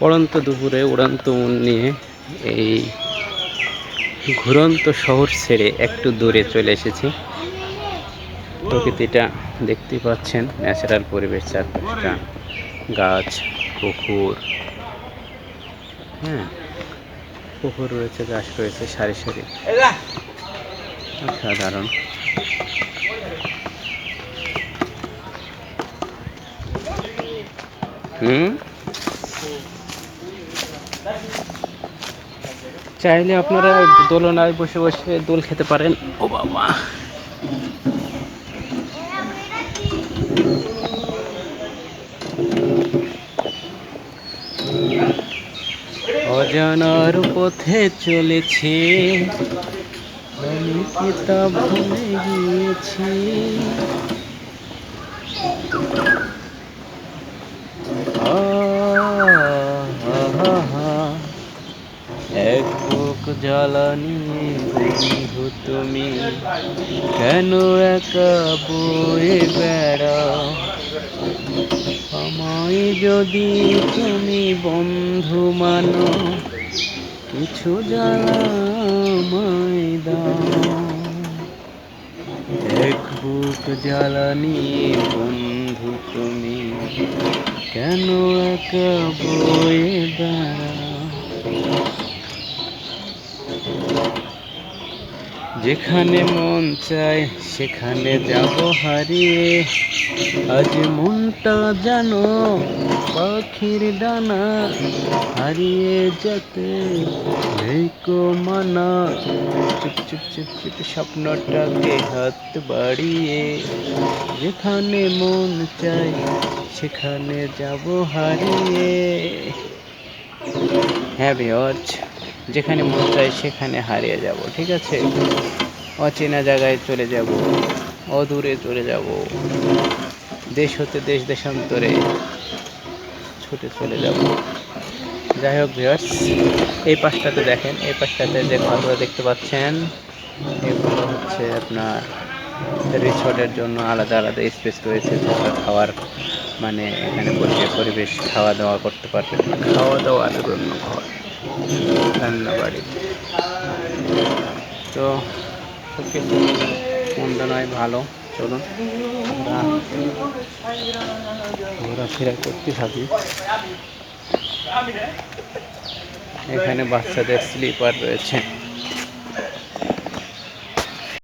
পড়ন্ত দুপুরে, উড়ন্ত মন নিয়ে এই ঘুরন্ত শহর ছেড়ে একটু দূরে চলে এসেছি। প্রকৃতিটা দেখতে পাচ্ছেন, ন্যাচারাল পরিবেশ, চারপাশটা গাছ, পুকুর। হ্যাঁ পুকুর রয়েছে, গাছ রয়েছে, সারি সারি। সাধারণ হুম? চাইলে আপনারা দোলনায় বসে বসে দোল খেতে পারেন। ও বাবা। অজানার পথে চলেছি আমি ভুলে গিয়েছি আহা এক বুক জ্বালানি বন্ধু তুমি, কেন একা বয়ে বেড়াও আমায় যদি তুমি বন্ধু মানো, কিছু জ্বালামায় দাও। এক বুক জ্বালানি বন্ধু তুমি, কেন একা বয়ে বেড়াও যেখানে মন চায়, সেখানে যাব হারিয়ে। আজ মনটা জানো পাখির ডানা হারিয়ে যেতে। নেই মানা। চুপ চুপ চুপ চুপ স্বপ্নটাকে হাত বাড়িয়ে? যেখানে মন চায়, সেখানে যাব হারিয়ে। হ্যাঁ ভিওজ যেখানে মন চায় সেখানে হারিয়ে যাব, ঠিক আছে? অচেনা জায়গায় চলে যাব, অদূরে চলে যাব। দেশ হতে দেশ, দেশান্তরে ছুটে চলে যাব। যাই হোক ভিওর্স এই পাশটাতে দেখেন, এই পাশটাতে যে ঘরগুলো দেখতে পাচ্ছেন, এগুলো হচ্ছে আপনার রিসোর্টের জন্য আলাদা আলাদা স্পেস রয়েছে খাওয়ার মানে এখানে বসে পরিবেশ, খাওয়া দাওয়া করতে পারবেন। খাওয়া দাওয়ার জন্য ঘর রান্নাবাড়ি তো মন্দ নয় ভালো। চলুন আমরা ঘোরাফেরা করতে থাকি। এখানে বাচ্চাদের স্লিপার রয়েছে।